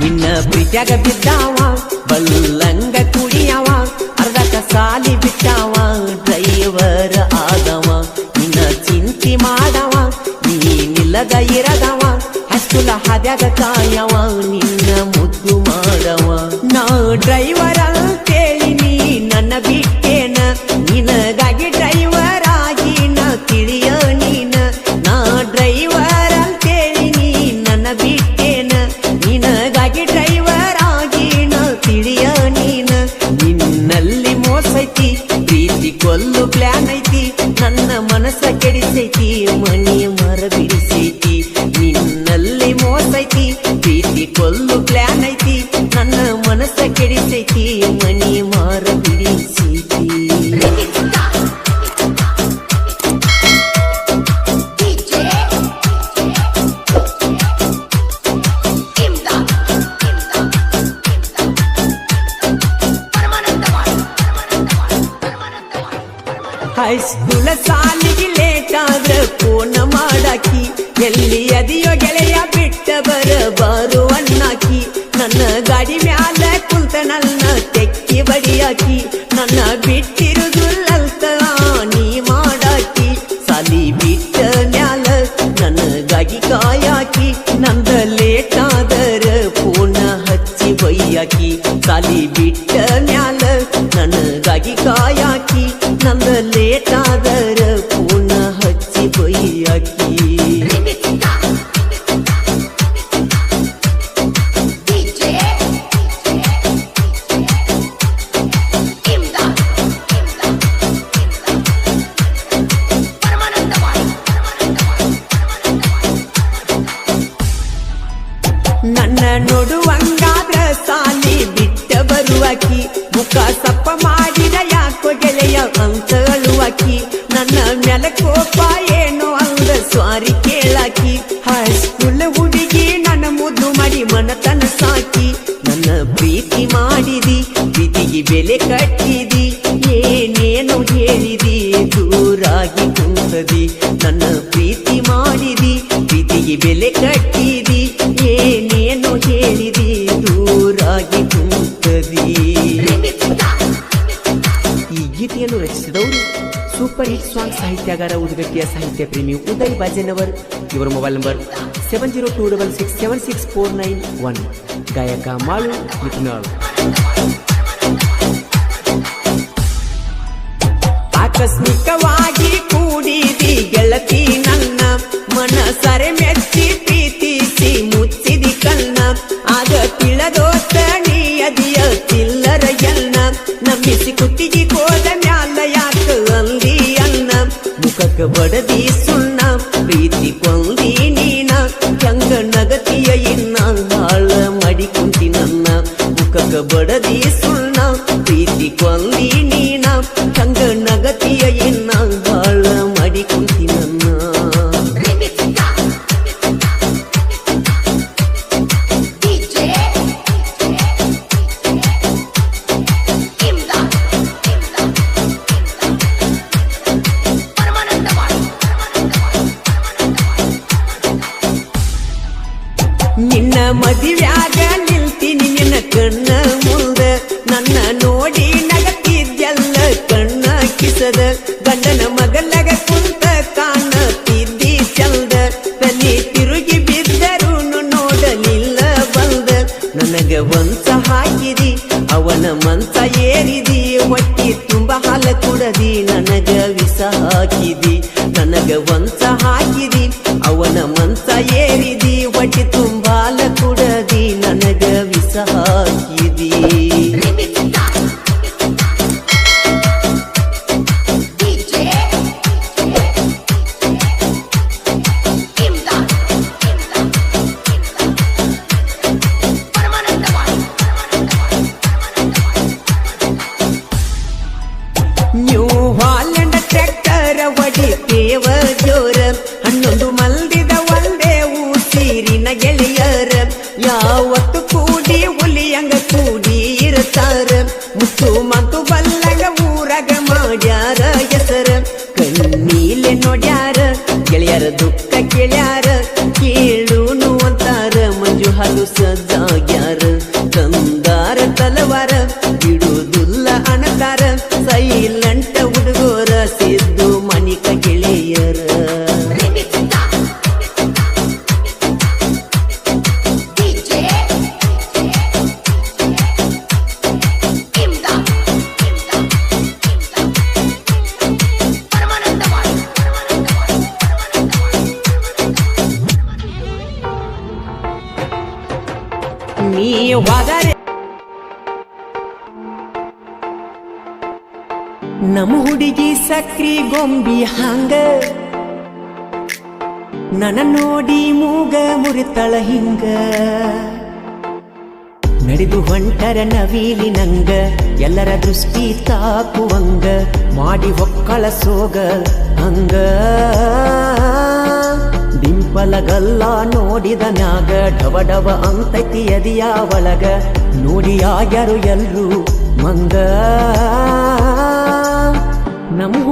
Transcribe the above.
ನಿನ್ನ ಪ್ರೀತ್ಯಾಗ ಬಿದ್ದಾವ ಬಲ್ಲಂಗ ಹದ್ಯಾಗ ಕಾಯವ ನಿನ್ನ ಮುದ್ದು ಮಾಡವ. ನಾ ಡ್ರೈವರ್ ಅಂತೇಳಿ ನೀ ನನ್ನ ಬಿಟ್ಟೇನ. ನಿನಗಾಗಿ ಡ್ರೈವರ್ ಆಗಿ ನಾ ತಿಳಿಯ ನೀನ. ನಾ ಡ್ರೈವರ್ ಅಂತೇಳಿ ನೀ ನನ್ನ ಬಿಟ್ಟೇನ. ನಿನಗಾಗಿ ಡ್ರೈವರ್ ಆಗಿ ನಾ ತಿಳಿಯ ನೀನ. ನಿನ್ನಲ್ಲಿ ಮೋಸೈತಿ, ಪ್ರೀತಿ ಕೊಲ್ಲು ಪ್ಲಾನ್ ಐತಿ. ನನ್ನ ಮನಸ್ಸ ಕೆಡಿಸೈತಿ, ಮನಿ ಮರ ಬಿಡಿಸೈತಿ ಮೋಸೈತಿ ಪ್ರೀತಿ ಕೊಲ್ಲು ಪ್ಲಾನ್ ಐತಿ. ನನ್ನ ಮನಸ್ಸ ಕೆಡಿಸೈತಿ. ಮನಿ ಮಾರ ಬಿಡಿಸೈತಿ. ಹೈಸ್ಕೂಲ ಸಾಲಿಗೆ ಲೇಟ್ ಆದ್ರೆ ಫೋನ್ ಮಾಡಾಕಿ. ಎಲ್ಲಿ ಅದಿಯೋ ಗೆಳೆಯ ಬಿಟ್ಟ ಬರ ಬಾರು ಅಣ್ಣಾಕಿ. ನನ್ನ ಗಾಡಿ ಮ್ಯಾಲ ಕುಂತ ನನ್ನ ತೆಕ್ಕಿ ಬಡಿಯಾಕಿ. ನನ್ನ ಬಿಟ್ಟಿರುದುಲ್ಲಂತ ನೀ ಮಾಡಾಕಿ. ಸಾಲಿ ಬಿಟ್ಟ ಮ್ಯಾಲ ನನಗಾಗಿ ಕಾಯಾಕಿ. ನಂದ ಲೇಟಾದರ ಪೂರ್ಣ ಹಚ್ಚಿ ಬೈಯಾಕಿ. ಸಾಲಿ ಬಿಟ್ಟ ಮ್ಯಾಲ ನನಗಾಗಿ ಕಾಯಾಕಿ. ನಂದ ಲೇಟಾದರ ಪೂರ್ಣ ಹಚ್ಚಿ ಬೈಯಾಕಿ. ಸಪ್ಪ ಮಾಡಿದ ಯಾಕೋ ಗೆಳೆಯ ಅಂತ ಅಕ್ಕಿ ನನ್ನ ಮ್ಯಾಲ ಕೋಪ ಏನೋ ಅಂದ ಸ್ವಾರಿ ಕೇಳಾಕಿ. ಹೈಸ್ಕೂಲ್ ಹುಡುಗಿ ನನ್ನ ಮುದ್ದು ಮಾಡಿ ಮನತನ ಸಾಕಿ. ನನ್ನ ಪ್ರೀತಿ ಮಾಡಿದಿ ಬಿದಿಗೆ ಬೆಲೆ ಕಟ್ಟಿದಿ. ಏನೇನು ಹೇಳಿದಿ, ದೂರಾಗಿ ಕುಂತದಿ. ನನ್ನ ಪ್ರೀತಿ ಮಾಡಿದಿ ಬಿದಿಗೆ ಬೆಲೆ ಕಟ್ಟಿದಿ ಸಾಹಿತ್ಯಗಾರ ಉದ್ಗಟ್ಟಿಯ ಸಾಹಿತ್ಯ ಪ್ರೇಮಿ ಉದಯ್ ಬಾಜೆನವರ್ ಇವರ mobile number seven zero two double six seven six four nine one ಗಾಯಕ ಮಾಳು ನಿತ್ನಾಳ್ ಆಕಸ್ಮಿಕವಾಗಿ ಕೂಡಿದಿ ಗೆಳತಿ ನನ್ನ ಮನಸರೆ ಮೆಚ್ಚಿ ಪ್ರೀತಿಸಿ ಮುಚ್ಚಿದಿ ಕಣ್ಣ ಆಗ ತಿಳದೋತ ನೀಯದಿಯ ಚಿಲ್ಲರ ಎನ್ನ ನಂಬಿಸಿ ಕುತ್ತಿಗೆ ಕೋದ ಮುಖಕ್ಕೆ ಬಡದಿ ಸುಣ್ಣ, ಪ್ರೀತಿ ಕೊಂದಿ ನೀನ, ಚಂಗ ನಗತಿಯ ಇನ್ನ, ಹಾಳ ಮಾಡಿ ಕುಂತಿ ನನ್ನ. ಮುಖಕ್ಕೆ ಬಡದಿ ಸುಣ್ಣ, ಪ್ರೀತಿ ಕೊಂದಿ ನೀನ ಮದುವ್ಯಾಗ ನಿಲ್ತೀನಿ ನಿನ್ನ ಕಣ್ಣ ಮುಂದ ನನ್ನ ನೋಡಿ ನಗತಿದ್ಯಲ್ಲ ಕಣ್ಣ ಕಿಸದ. ಗಂಡನ ಮಗಲಗ ಕುಂತ ಕಾಣತಿದ್ದಿ ಚಲ್ದ. ತಲೆ ತಿರುಗಿ ಬಿದ್ದರು ನೋಡಲಿಲ್ಲ ಬಂದ ನನಗ ವಂಚ ಹಾಕಿದಿ, ಅವನ ಮನಸ ಏರಿದಿ. ಹೊಟ್ಟಿ ತುಂಬ ಹಾಲ ಕುಡದಿ, ನನಗ ವಿಸ ಹಾಕಿದಿ. ನನಗ ವಂಚ ಹಾಕಿದಿ, ಅವನ ಮಂಚ ಏರಿದಿ. ಹೊಟ್ಟಿ ತುಂಬಾಲ ಊಸಿರಿನ ಗೆಳೆಯರ, ಯಾವತ್ತು ಕೂಡಿ ಹುಲಿಯಂಗ ಕೂಡಿ ಇರ್ತಾರ. ಮುತ್ತು ಮತ್ತು ಬಲ್ಲಂಗ ಊರಾಗ ಮಾಡ್ಯಾರ ಹೆಸರ. ಕಣ್ಣೀಲೆ ನೋಡ್ಯಾರ, ಗೆಳೆಯರ ದುಃಖ ಕೇಳ್ಯಾರ. ಕೇಳುನು ನೋಡ್ತಾರ ಮಂಜು ಹಲು ಸಜ್ಜಾಗ್ಯಾರ ನೀ ಹೋದರೆ ನಮ್ಮ ಹುಡುಗಿ ಸಕ್ರಿ ಗೊಂಬಿ ಹಂಗ ನನ್ನ ನೋಡಿ ಮೂಗ ಮುರಿತಳ ಹಿಂಗ ನಡೆದು ಹೊಂಟರ ನವೀಲಿ ನಂಗ ಎಲ್ಲರ ದೃಷ್ಟಿ ತಾಕುವಂಗ ಮಾಡಿ ಹೊಕ್ಕಳ ಸೋಗ ಹಂಗ ಡಿಂಪಲಗಲ್ಲ ನೋಡಿದ ಮ್ಯಾಗ ಡವ ಡವ ಅಂತೈತಿ ಎದಿಯ ಒಳಗ. ನೋಡಿ ಎಲ್ರು ಮಂಗ. ನಮ್ಮ